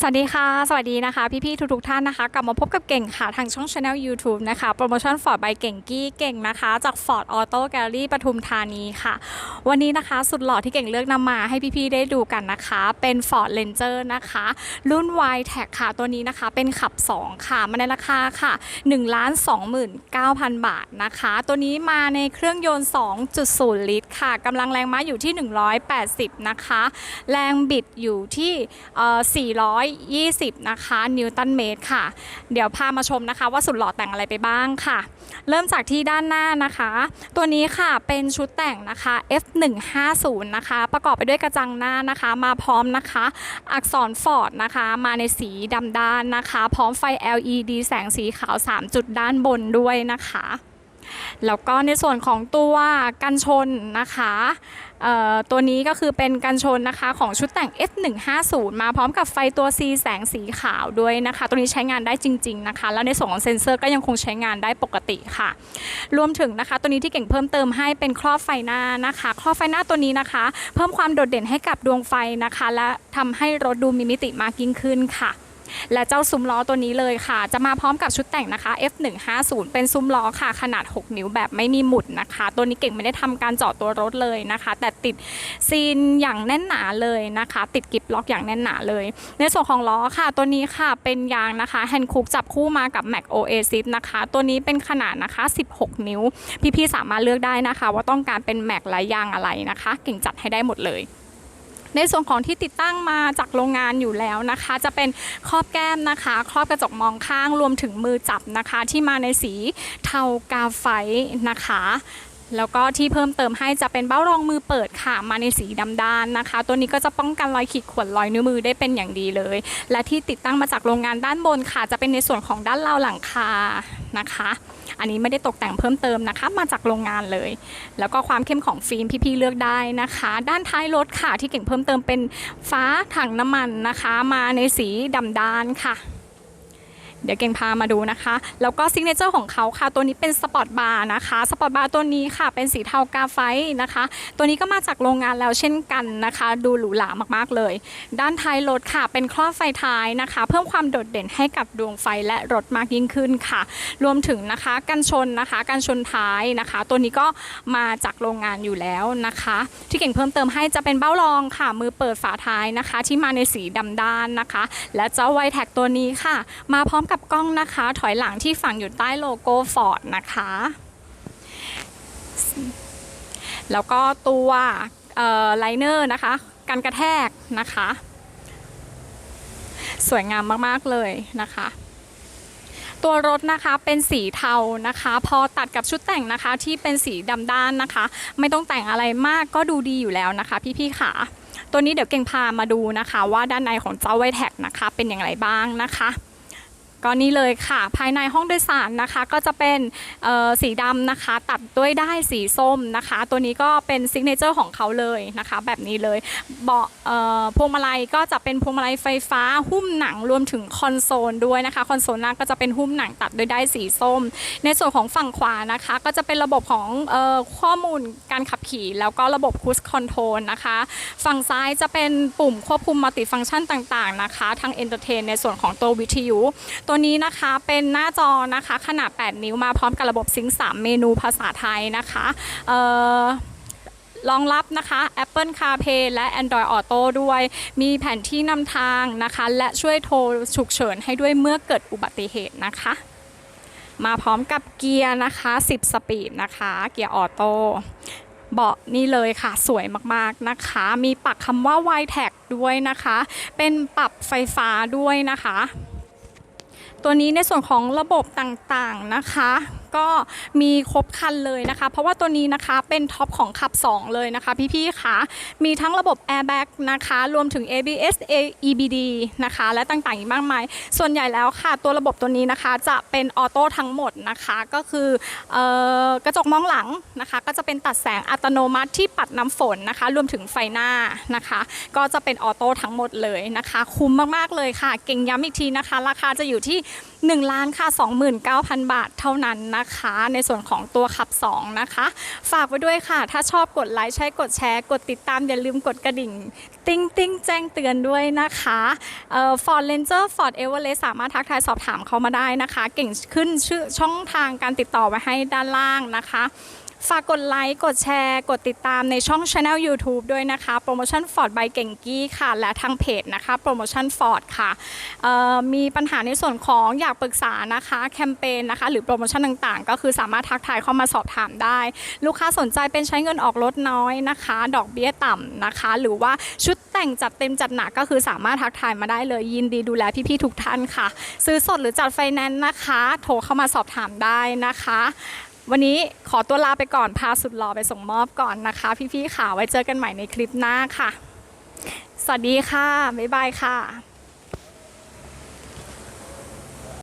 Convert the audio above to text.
สวัสดีค่ะ สวัสดีนะคะ พี่ๆทุกๆท่านนะคะ กลับมาพบกับเก่งค่ะ ทางช่อง Channel YouTube นะคะ โปรโมชั่นฟอร์ดใบเก่งกี้เก่งนะคะ จาก Ford Auto Gallery ปทุมธานีค่ะ วันนี้นะคะ สุดหล่อที่เก่งเลือกนำมาให้พี่ๆได้ดูกันนะคะ เป็น Ford Ranger นะคะ รุ่น y t e c ค่ะตัวนี้นะคะ เป็นขับ 2 ค่ะ มาในราคาค่ะ1 2 9 0 0 0 บาทนะคะ ตัวนี้มาในเครื่องยนต์ 2.0 ลิตรค่ะกำลังแรงม้าอยู่ที่ 180 นะคะ แรงบิดอยู่ที่เอ่อ420 นะคะ นิวตันเมตรค่ะ เดี๋ยวพามาชมนะคะ ว่าสุดหล่อแต่งอะไรไปบ้างค่ะ เริ่มจากที่ด้านหน้านะคะ ตัวนี้ค่ะเป็นชุดแต่งนะคะ F150 นะคะ ประกอบไปด้วยกระจังหน้านะคะ มาพร้อมนะคะ อักษรฟอร์ดนะคะ มาในสีดำด้านนะคะ พร้อมไฟ LED แสงสีขาว 3 จุดด้านบนด้วยนะคะ แล้วก็ในส่วนของตัวกันชนนะคะตัวนี้ก็คือเป็นกันชนนะคะของชุดแต่ง F150 มาพร้อมกับไฟตัว C แสงสีขาวด้วยนะคะ ตัวนี้ใช้งานได้จริง ๆนะคะ แล้วในส่วนของเซ็นเซอร์ก็ยังคงใช้งานได้ปกติค่ะ รวมถึงนะคะ ตัวนี้ที่เก่งเพิ่มเติมให้เป็นครอบไฟหน้านะคะ ครอบไฟหน้าตัวนี้นะคะ เพิ่มความโดดเด่นให้กับดวงไฟนะคะ และทำให้รถดูมีมิติมากยิ่งขึ้นค่ะ และเจ้าซุ้มล้อตัวนี้เลยค่ะ จะมาพร้อมกับชุดแต่งนะคะ F150 เป็นซุ้มล้อค่ะ ขนาด 6 นิ้วแบบไม่มีหมุดนะคะ ตัวนี้เก่งไม่ได้ทำการเจาะตัวรถเลยนะคะ แต่ติดซีนอย่างแน่นหนาเลยนะคะ ติดกิบล็อกอย่างแน่นหนาเลย ในส่วนของล้อค่ะ ตัวนี้ค่ะเป็นยางนะคะแฮนด์คุกจับคู่มากับ Mac Oasis นะคะ ตัวนี้เป็นขนาดนะคะ 16 นิ้ว พี่ๆสามารถเลือกได้นะคะ ว่าต้องการเป็น Mac และยางอะไรนะคะ เก่งจัดให้ได้หมดเลย ในส่วนของที่ติดตั้งมาจากโรงงานอยู่แล้วนะคะ จะเป็นครอบแก้มนะคะ ครอบกระจกมองข้างรวมถึงมือจับนะคะ ที่มาในสีเทากาไฟนะคะ แล้วก็ที่เพิ่มเติมให้จะเป็นเบ้ารองมือเปิดค่ะมาในสีดำด้านนะคะ ตัวนี้ก็จะป้องกันรอยขีดข่วนรอยนิ้วมือได้เป็นอย่างดีเลย และที่ติดตั้งมาจากโรงงานด้านบนค่ะ จะเป็นในส่วนของด้านราวหลังคานะคะ อันนี้ไม่ได้ตกแต่งเพิ่มเติมนะคะ มาจากโรงงานเลย แล้วก็ความเข้มของฟิล์มพี่ๆเลือกได้นะคะ ด้านท้ายรถค่ะที่เก่งเพิ่มเติมเป็นฟ้าถังน้ำมันนะคะ มาในสีดำด้านค่ะ ดี๋ยวเก่งพามาดูนะคะ แล้วก็ซิกเนเจอร์ของเขาค่ะ ตัวนี้เป็นสปอร์ตบาร์นะคะ สปอร์ตบาร์ตัวนี้ค่ะ เป็นสีเทากาไฟนะคะ ตัวนี้ก็มาจากโรงงานแล้วเช่นกันนะคะ ดูหรูหรามากๆเลย ด้านท้ายรถค่ะ เป็นครอบไฟท้ายนะคะ เพิ่มความโดดเด่นให้กับดวงไฟและรถมากยิ่งขึ้นค่ะ รวมถึงนะคะกันชนนะคะกันชนท้ายนะคะ ตัวนี้ก็มาจากโรงงานอยู่แล้วนะคะ ที่เก่งเพิ่มเติมให้จะเป็นเบ้ารองค่ะ มือเปิดฝาท้ายนะคะ ที่มาในสีดำด้านนะคะ และเจ้าไวแท็กตัวนี้ค่ะ มาพร้อมกับกล้องนะคะ ถอยหลังที่ฝังอยู่ใต้โลโก้ฟอร์ดนะคะ แล้วก็ตัวไลเนอร์นะคะกันกระแทกนะคะ สวยงามมากๆเลยนะคะ ตัวรถนะคะเป็นสีเทานะคะ พอตัดกับชุดแต่งนะคะที่เป็นสีดำด้านนะคะ ไม่ต้องแต่งอะไรมากก็ดูดีอยู่แล้วนะคะ พี่ๆค่ะตัวนี้เดี๋ยวเก่งพามาดูนะคะ ว่าด้านในของเจ้าไวแท็กนะคะ เป็นอย่างไรบ้างนะคะ ก็นี่เลยค่ะ ภายในห้องโดยสารนะคะ ก็จะเป็นสีดำนะคะ ตัดด้วยได้สีส้มนะคะ ตัวนี้ก็เป็นซิกเนเจอร์ของเขาเลยนะคะ แบบนี้เลยเบาะพวงมาลัยก็จะเป็นพวงมาลัยไฟฟ้าหุ้มหนังรวมถึงคอนโซลด้วยนะคะ คอนโซลหน้าก็จะเป็นหุ้มหนังตัดด้วยได้สีส้ม ในส่วนของฝั่งขวานะคะ ก็จะเป็นระบบของออข้อมูลการขับขี่ แล้วก็ระบบคูสคอนโทรลนะคะ ฝั่งซ้ายจะเป็นปุ่มควบคุมมัลติฟังก์ชันต่างๆนะคะทั้งเอนเตอร์เทนในส่วนของตัววิทยุตัวนี้นะคะเป็นหน้าจอนะคะขนาด 8 นิ้วมาพร้อมกับระบบซิงค์3เมนูภาษาไทยนะคะรองรับนะคะ Apple CarPlay และ Android Auto ด้วย มีแผนที่นำทางนะคะ และช่วยโทรฉุกเฉินให้ด้วยเมื่อเกิดอุบัติเหตุนะคะ มาพร้อมกับเกียร์นะคะ 10 สปีดนะคะ เกียร์ออโต้เบาะนี่เลยค่ะสวยมากๆนะคะ มีปักคำว่า y t a g ด้วยนะคะ เป็นปรับไฟฟ้าด้วยนะคะ ตัวนี้ในส่วนของระบบต่างๆนะคะ ก็มีครบครันเลยนะคะ เพราะว่าตัวนี้นะคะเป็นท็อปของขับ 2 เลยนะคะ พี่ๆคะมีทั้งระบบ airbag นะคะรวมถึง ABS EBD นะคะ และต่างๆอีกมากมาย ส่วนใหญ่แล้วค่ะ ตัวระบบตัวนี้นะคะจะเป็นออโต้ทั้งหมดนะคะก็คือเอ่อกระจกมองหลังนะคะ ก็จะเป็นตัดแสงอัตโนมัติที่ปัดน้ำฝนนะคะ รวมถึงไฟหน้านะคะ ก็จะเป็นออโต้ทั้งหมดเลยนะคะ คุ้มมากๆเลยค่ะ เก่งย้ำอีกทีนะคะ ราคาจะอยู่ที่1ล้านค่ะ29,000 บาทเท่านั้นนะคะ ในส่วนของตัวขับ 2 นะคะ ฝากไว้ด้วยค่ะ ถ้าชอบกดไลค์ใช้กดแชร์ กดติดตามอย่าลืมกดกระดิ่ง ติ้งติ้งแจ้งเตือนด้วยนะคะเอ่อ Ford Ranger Ford Everest สามารถทักทายสอบถามเขามาได้นะคะ เก่งขึ้นชื่อช่องทางการติดต่อไว้ให้ด้านล่างนะคะ ฝากกดไลค์ กดแชร์ กดติดตามในช่อง Channel YouTube ด้วยนะคะโปรโมชั่น Ford by เก่งกี้ค่ะ และทางเพจนะคะโปรโมชั่น Ford ค่ะมีปัญหาในส่วนของอยากปรึกษานะคะแคมเปญนะคะ หรือโปรโมชั่นต่างๆ ก็คือสามารถทักทายเข้ามาสอบถามได้ ลูกค้าสนใจเป็นใช้เงินออกรถน้อยนะคะ ดอกเบี้ยต่ำนะคะ หรือว่าชุดแต่งจัดเต็มจัดหนักก็คือสามารถทักทายมาได้เลยยินดีดูแลพี่ๆทุกท่านค่ะ ซื้อสดหรือจัดไฟแนนซ์นะคะ โทรเข้ามาสอบถามได้นะคะ วันนี้ขอตัวลาไปก่อนพาสุดหล่อไปส่งมอบก่อนนะคะ พี่ๆค่ะไว้เจอกันใหม่ในคลิปหน้าค่ะ สวัสดีค่ะ บ๊ายบายค่ะ